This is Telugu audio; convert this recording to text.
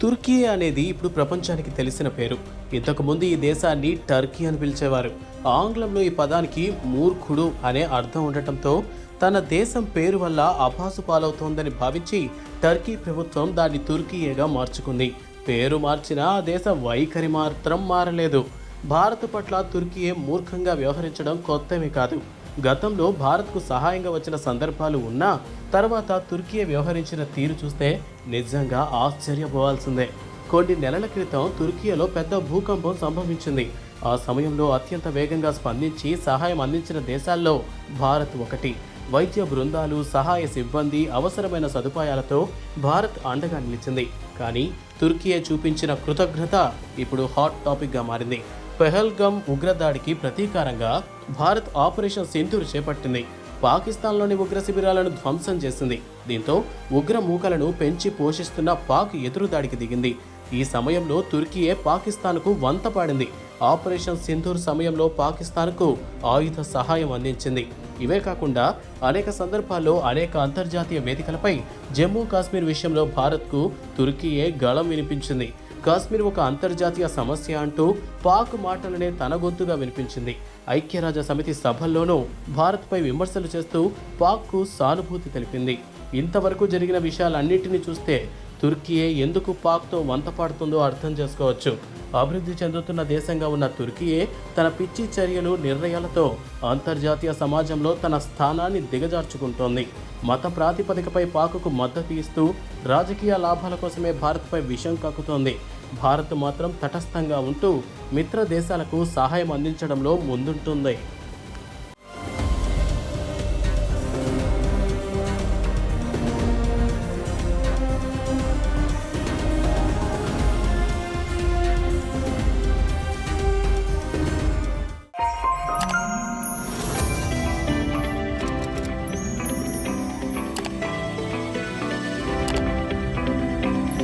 తుర్కీ అనేది ఇప్పుడు ప్రపంచానికి తెలిసిన పేరు. ఇంతకుముందు ఈ దేశాన్ని టర్కీ అని పిలిచేవారు. ఆంగ్లంలో ఈ పదానికి మూర్ఖుడు అనే అర్థం ఉండటంతో తన దేశం పేరు వల్ల అభాసు పాలవుతోందని భావించి టర్కీ ప్రభుత్వం దాన్ని తుర్కీయేగా మార్చుకుంది. పేరు మార్చినా ఆ దేశ వైఖరి మాత్రం మారలేదు. భారత్ పట్ల తుర్కీయే మూర్ఖంగా వ్యవహరించడం కొత్తమే కాదు. గతంలో భారత్కు సహాయంగా వచ్చిన సందర్భాలు ఉన్నా తర్వాత తుర్కీ వ్యవహరించిన తీరు చూస్తే నిజంగా ఆశ్చర్యపోవాల్సిందే. కొన్ని నెలల క్రితం తుర్కీలో పెద్ద భూకంపం సంభవించింది. ఆ సమయంలో అత్యంత వేగంగా స్పందించి సహాయం అందించిన దేశాల్లో భారత్ ఒకటి. వైద్య బృందాలు సహాయ సిబ్బంది అవసరమైన సదుపాయాలతో భారత్ అండగా నిలిచింది. కానీ తుర్కీయే చూపించిన కృతజ్ఞత ఇప్పుడు హాట్ టాపిక్గా మారింది. పెహల్గమ్ ఉగ్రదాడికి ప్రతీకారంగా భారత్ ఆపరేషన్ సింధూర్ చేపట్టింది. పాకిస్తాన్లోని ఉగ్ర శిబిరాలను ధ్వంసం చేసింది. దీంతో ఉగ్ర మూకలను పెంచి పోషిస్తున్న పాక్ ఎదురుదాడికి దిగింది. ఈ సమయంలో తుర్కీయే పాకిస్తాన్కు వంతపాడింది. ఆపరేషన్ సింధూర్ సమయంలో పాకిస్తాన్కు ఆయుధ సహాయం అందించింది. ఇవే కాకుండా అనేక సందర్భాల్లో అనేక అంతర్జాతీయ వేదికలపై జమ్మూ కాశ్మీర్ విషయంలో భారత్కు తుర్కీయే గళం వినిపించింది. కాశ్మీర్ ఒక అంతర్జాతీయ సమస్య అంటూ పాక్ మాటలనే తన గొంతుగా వినిపించింది. ఐక్యరాజ్య సమితి సభల్లోనూ భారత్పై విమర్శలు చేస్తూ పాక్కు సానుభూతి తెలిపింది. ఇంతవరకు జరిగిన విషయాలన్నింటినీ చూస్తే తుర్కీయే ఎందుకు పాక్తో వంతపాడుతుందో అర్థం చేసుకోవచ్చు. అభివృద్ధి చెందుతున్న దేశంగా ఉన్న తుర్కీయే తన పిచ్చి చర్యలు నిర్ణయాలతో అంతర్జాతీయ సమాజంలో తన స్థానాన్ని దిగజార్చుకుంటోంది. మత ప్రాతిపదికపై పాకుకు మద్దతు ఇస్తూ రాజకీయ లాభాల కోసమే భారత్పై విషం కక్కుతోంది. భారత్ మాత్రం తటస్థంగా ఉంటూ మిత్ర దేశాలకు సహాయం అందించడంలో ముందుంటుంది.